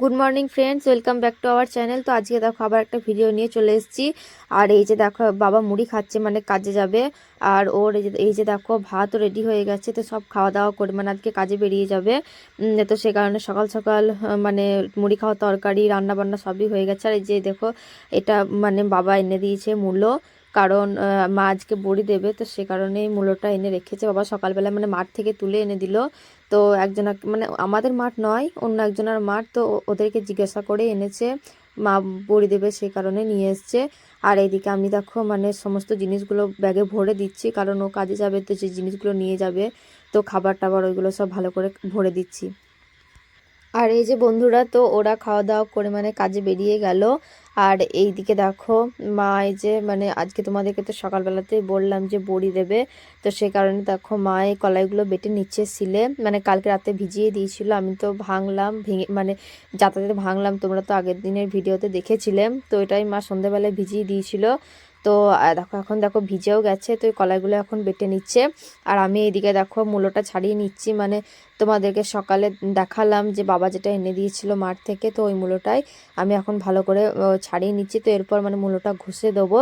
Good morning friends welcome back to our channel তো আজকে দেখো আবার একটা ভিডিও নিয়ে চলে এসেছি। আর এই যে দেখো, বাবা মুড়ি খাচ্ছে মানে কাজে যাবে। আর ওর এই যে দেখো, ভাতও রেডি হয়ে গেছে। তো সব খাওয়া দাওয়া করে মানে আজকে কাজে বেরিয়ে যাবে। তো সে কারণে সকাল সকাল মানে মুড়ি খাওয়া, তরকারি রান্না বান্না সবই হয়ে গেছে। আর এই যে দেখো, এটা মানে বাবা এনে দিয়েছে মূলো। কারণ মা আজকে বড়ি দেবে, তো সে কারণেই মূলোটা এনে রেখেছে। বাবা সকালবেলা মানে মাঠ থেকে তুলে এনে দিল। তো একজন মানে আমাদের মাঠ নয়, অন্য একজনের মাঠ, তো ওদেরকে জিজ্ঞাসা করে এনেছে। মা বড়ি দেবে সেই কারণে নিয়ে এসছে। আর এইদিকে আমি দেখো মানে সমস্ত জিনিসগুলো ব্যাগে ভরে দিচ্ছি, কারণ ও কাজে যাবে, তো যে জিনিসগুলো নিয়ে যাবে, তো খাবার টাবার ওইগুলো সব ভালো করে ভরে দিচ্ছি। আর এই যে বন্ধুরা, তো ওরা খাওয়া দাওয়া করে মানে কাজে বেরিয়ে গেল। আর এই দিকে দেখো, মা এই যে মানে আজকে তোমাদেরকে তো সকালবেলাতেই বললাম যে বড়ি দেবে। তো সে কারণে দেখো, মা এই কলাইগুলো বেটে নিচ্ছে ছিলে মানে কালকে রাতে ভিজিয়ে দিয়েছিল। আমি তো ভাঙলাম, ভেঙে মানে যাতায়াতে ভাঙলাম। তোমরা তো আগের দিনের ভিডিওতে দেখেছিলে। তো এটাই মা সন্ধ্যেবেলায় ভিজিয়ে দিয়েছিল। তো দেখো, এখন দেখো ভিজেও গেছে, তো এই কলাইগুলো এখন বেটে নিচ্ছে। আর আমি এদিকে দেখো মূলোটা ছাড়িয়ে নিচ্ছি মানে তোমাদেরকে সকালে দেখালাম যে বাবা যেটা এনে দিয়েছিল মাঠ থেকে, তো ওই মূলোটাই আমি এখন ভালো করে ছাড়িয়ে নিচ্ছি। তো এরপর মানে মূলোটা ঘষে দেবো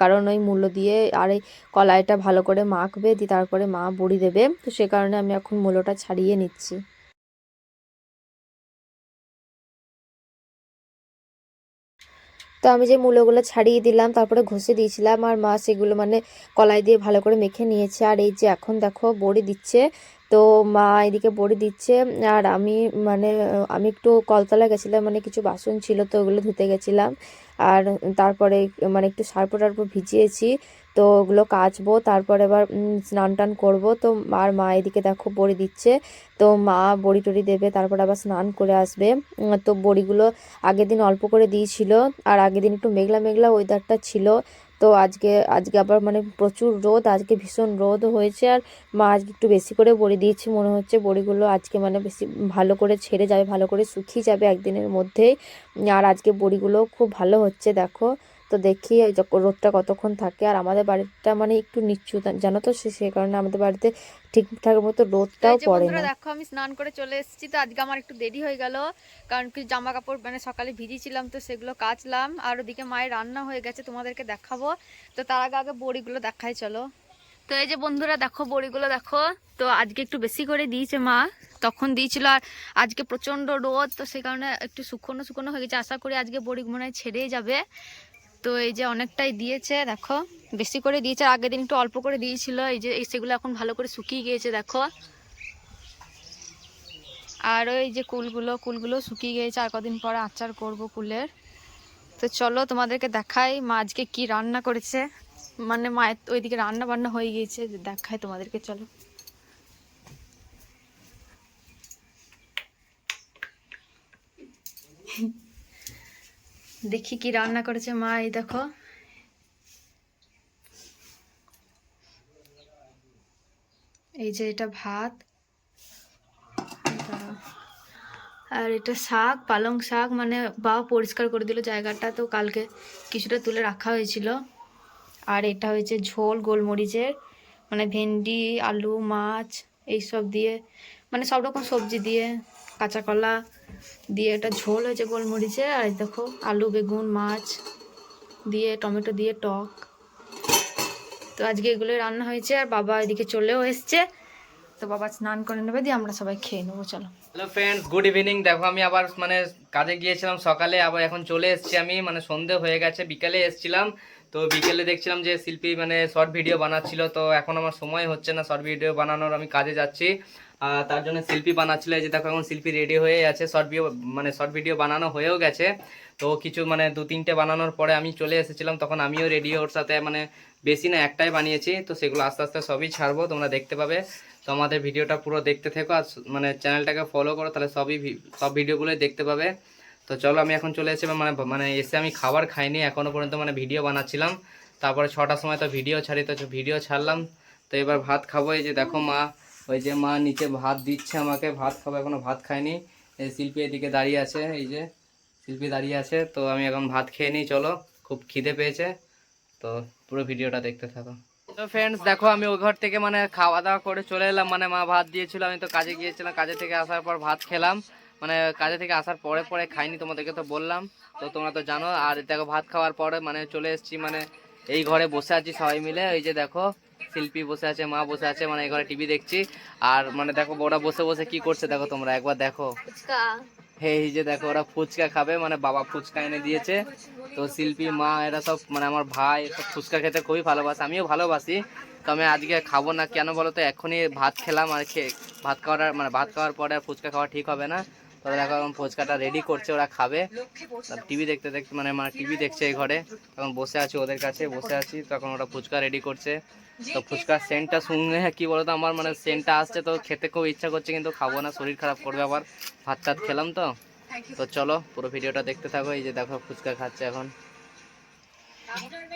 কারণ ওই মূল্য দিয়ে আর এই কলাইটা ভালো করে মাখবে, দিয়ে তারপরে মা বড়ি দেবে। তো সে কারণে আমি এখন মূলোটা ছাড়িয়ে নিচ্ছি। তো আমি যে মূলগুলো ছাড়িয়ে দিলাম, তারপরে ঘষে দিয়েছিলাম, আর মা সেগুলো মানে কলাই দিয়ে ভালো করে মেখে নিয়েছে। আর এই যে এখন দেখো বড়ি দিচ্ছে, তো মা এদিকে বড়ি দিচ্ছে, আর আমি মানে আমি একটু কলতলা গেছিলাম মানে কিছু বাসন ছিল তো ওগুলো ধুতে গেছিলাম। আর তারপরে মানে একটু সার্প টার্প ভিজিয়েছি তো ওগুলো কাচবো, তারপরে এবার স্নান টান করব। তো আর মা এদিকে দেখো বড়ি দিচ্ছে। তো মা বড়ি টড়ি দেবে, তারপর আবার স্নান করে আসবে। তো বড়িগুলো আগের দিন অল্প করে দিয়েছিল। আর আগের দিন একটু মেঘলা মেঘলা ওয়েদারটা ছিল। তো আজকে আজকে আবার মানে প্রচুর রোদ, আজকে ভীষণ রোদ হয়েছে। আর মা আজকে একটু বেশি করে বড়ি দিয়েছে, মনে হচ্ছে বড়িগুলো আজকে মানে বেশি ভালো করে ছেড়ে যাবে, ভালো করে শুকিয়ে যাবে একদিনের মধ্যেই। আর আজকে বড়িগুলো খুব ভালো হচ্ছে, দেখো। তো দেখি রোদটা কতক্ষণ থাকে। আর আমাদের বাড়িটা মানে একটু নিচু জানো তো সে কারণে আমাদের বাড়িতে ঠিকঠাক মতো রোদটাও পড়ে বন্ধুরা না। দেখো আমি স্নান করে চলে এসেছি তো আজকে আমার একটু দেরি হয়ে গেল। কারণ কি জামা কাপড় মানে সকালে ভিজিয়েছিলাম তো সেগুলো কাচলাম। আর ওদিকে মায়ের রান্না হয়ে গেছে তোমাদেরকে দেখাবো। তো তার আগে আগে বড়িগুলো দেখাই চলো। তো এই যে বন্ধুরা দেখো বড়িগুলো দেখো। তো আজকে একটু বেশি করে দিয়েছে মা। তখন দিয়েছিল আর আজকে প্রচণ্ড রোদ তো সেই কারণে একটু শুকনো শুকনো হয়ে গেছে। আশা করি আজকে বড়ি মনে হয় ছেড়েই যাবে। তো এই যে অনেকটাই দিয়েছে, দেখো। বেশি করে দিয়েছে আগের দিন একটু অল্প করে দিয়েছিল। এই যে সেগুলো এখন ভালো করে শুকিয়ে গিয়েছে, দেখো। আর ওই যে কুলগুলো কুলগুলো শুকিয়ে গিয়েছে, আর কদিন পরে আচার করব কুলের। তো চলো তোমাদেরকে দেখাই মা আজকে কি রান্না করেছে। মানে মায়ের ওইদিকে রান্না বান্না হয়ে গিয়েছে, দেখাই তোমাদেরকে, চলো। দেখি কি রান্না করেছে মা, এই দেখো। এই যে এটা ভাত, আর এটা শাক, পালং শাক মানে বাবা পরিষ্কার করে দিল জায়গাটা, তো কালকে কিছুটা তুলে রাখা হয়েছিল। আর এটা হয়েছে ঝোল, গোলমরিচের মানে ভেন্ডি, আলু, মাছ এইসব দিয়ে মানে সব রকম সবজি দিয়ে, কাঁচা কলা দিয়ে একটা ঝোল হয়েছে গোলমরিচে। আর দেখো, আলু, বেগুন, মাছ দিয়ে, টমেটো দিয়ে টক। তো আজকে এগুলো রান্না হয়েছে, আর বাবা এদিকে চলেও এসছে। তো বাবা স্নান করে নেবে, দিয়ে আমরা সবাই খেয়ে নেব, চলো। হ্যালো ফ্রেন্ডস গুড ইভিনিং দেখো, আমি আবার মানে কাজে গিয়েছিলাম সকালে, আবার এখন চলে এসেছি আমি। মানে সন্ধে হয়ে গেছে, বিকেলে এসেছিলাম। তো বিকেলে দেখছিলাম যে শিল্পী মানে শর্ট ভিডিও বানাচ্ছিল, তো এখন আমার সময় হচ্ছে না শর্ট ভিডিও বানানোর, আমি কাজে যাচ্ছি। আর তার জন্য শিল্পী বানাচ্ছিল যে দেখো এখন শিল্পী রেডি হয়ে আছে শর্ট ভিডিও মানে শর্ট ভিডিও বানানো হয়েও গেছে। তো কিছু মানে দু তিনটে বানানোর পরে আমি চলে এসেছিলাম, তখন আমিও রেডি ওর সাথে মানে বেশি না, একটাই বানিয়েছি। তো সেগুলো আস্তে আস্তে সবই ছাড়বো, তোমরা দেখতে পাবে। তো আমাদের ভিডিওটা পুরো দেখতে থেকো, আর মানে চ্যানেলটাকে ফলো করো, তাহলে সবই সব ভিডিওগুলোই দেখতে পাবে। তো চলো আমি এখন চলে এসেছি মানে মানে এসে আমি খাবার খাইনি এখনও পর্যন্ত মানে ভিডিও বানাচ্ছিলাম। তারপরে ছটার সময় তো ভিডিও ছাড়ি, তো ভিডিও ছাড়লাম। তো এবার ভাত খাব, এই যে দেখো মা, ওই যে মা নিচে ভাত দিচ্ছে আমাকে, ভাত খাব এখনও ভাত খাইনি। এই শিল্পী এদিকে দাঁড়িয়ে আছে, এই যে শিল্পী দাঁড়িয়ে আছে, তো আমি এখন ভাত খেয়ে নিই, চলো, খুব খিদে পেয়েছে। তো পুরো ভিডিওটা দেখতে থাকো। তো ফ্রেন্ডস দেখো, আমি ওই ঘর থেকে মানে খাওয়া দাওয়া করে চলে এলাম মানে মা ভাত দিয়েছিল, আমি তো কাজে গিয়েছিলাম, কাজে থেকে আসার পর ভাত খেলাম। মানে কাজে থেকে আসার পরে পরে খাইনি তোমাদেরকে তো বললাম। তো তোমরা তো জানো আর দেখো ভাত খাওয়ার পরে মানে চলে এসেছি মানে এই ঘরে বসে আছি সবাই মিলে। এই যে দেখো শিল্পী বসে আছে মা বসে আছে মানে এই ঘরে টিভি দেখছি। আর মানে দেখো ওরা বসে বসে কি করছে দেখো তোমরা একবার দেখো। এই যে দেখো ওরা ফুচকা খাবে মানে বাবা ফুচকা এনে দিয়েছে। তো শিল্পী মা এরা সব মানে আমার ভাই সব ফুচকা খেতে খুবই ভালোবাসে আমিও ভালোবাসি। তো আমি আজকে খাব না কেন বলো তো এখনই ভাত খেলাম আর খেয়ে ভাত খাওয়ার মানে ভাত খাওয়ার পরে আর ফুচকা খাওয়া ঠিক হবে না। তো দেখো এখন ফুচকাটা রেডি করছে, ওরা খাবে। টিভি দেখতে দেখতে মানে মানে টিভি দেখছে এই ঘরে। এখন বসে আছি ওদের কাছে, বসে আছি তখন ওরা ফুচকা রেডি করছে। তো ফুচকার সেন্টটা শুনলে, কি বলতো, আমার মানে সেন্টটা আসছে, তো খেতে খুব ইচ্ছা করছে, কিন্তু খাব না, শরীর খারাপ করবে আবার। ভাত টাত খেলাম তো। তো চলো, পুরো ভিডিওটা দেখতে থাকো, এই যে দেখো ফুচকা খাচ্ছে এখন।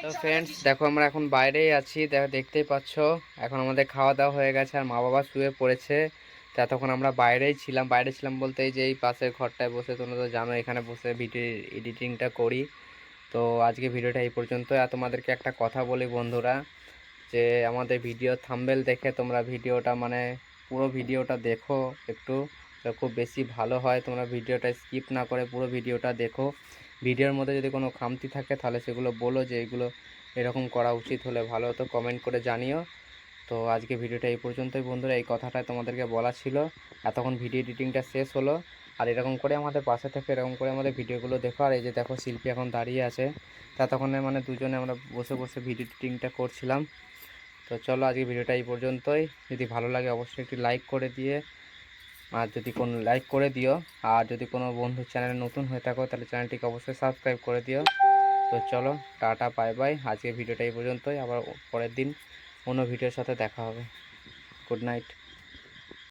তো ফ্রেন্ডস দেখো আমরা এখন বাইরেই আছি, দেখো, দেখতেই পাচ্ছ, এখন আমাদের খাওয়া দাওয়া হয়ে গেছে, আর মা বাবা শুয়ে পড়েছে। তা তখন আমরা বাইরেই ছিলাম, বাইরে ছিলাম বলতে যে এই পাশের ঘরটায় বসে, তোমরা তো জানো এখানে বসে ভিডিও এডিটিংটা করি। তো আজকে ভিডিওটা এই পর্যন্ত আর তোমাদেরকে একটা কথা বলি বন্ধুরা, যে আমাদের ভিডিও থাম্বেল দেখে তোমরা ভিডিওটা মানে পুরো ভিডিওটা দেখো একটু। খুব বেশি ভালো হয় তোমরা ভিডিওটা স্কিপ না করে পুরো ভিডিওটা দেখো। ভিডিওর মধ্যে যদি কোনো খামতি থাকে তাহলে সেগুলো বলো যে এগুলো এরকম করা উচিত হলে ভালো হতো। কমেন্ট করে জানিও। তো আজকে ভিডিওটা এই পর্যন্তই বন্ধুরা, এই কথাটা তোমাদেরকে বলা ছিল। এতক্ষণ ভিডিও এডিটিংটা শেষ হলো। আর এরকম করে আমাদের পাশে থেকে এরকম করে আমাদের ভিডিওগুলো দেখো। আর এই যে দেখো, শিল্পী এখন দাঁড়িয়ে আছে। তা তখন মানে দুজনে আমরা বসে বসে ভিডিও এডিটিংটা করছিলাম। তো চলো আজকে ভিডিওটা এই পর্যন্তই। যদি ভালো লাগে অবশ্যই একটি লাইক করে দিয়ে, আর যদি কোনো লাইক করে দিও। আর যদি কোনো বন্ধু চ্যানেলে নতুন হয়ে থাকো, তাহলে চ্যানেলটিকে অবশ্যই সাবস্ক্রাইব করে দিও। তো চলো, টাটা, বাই বাই। আজকে ভিডিওটা এই পর্যন্তই। আবার পরের দিন অন্য ভিডিওর সাথে দেখা হবে। Good night.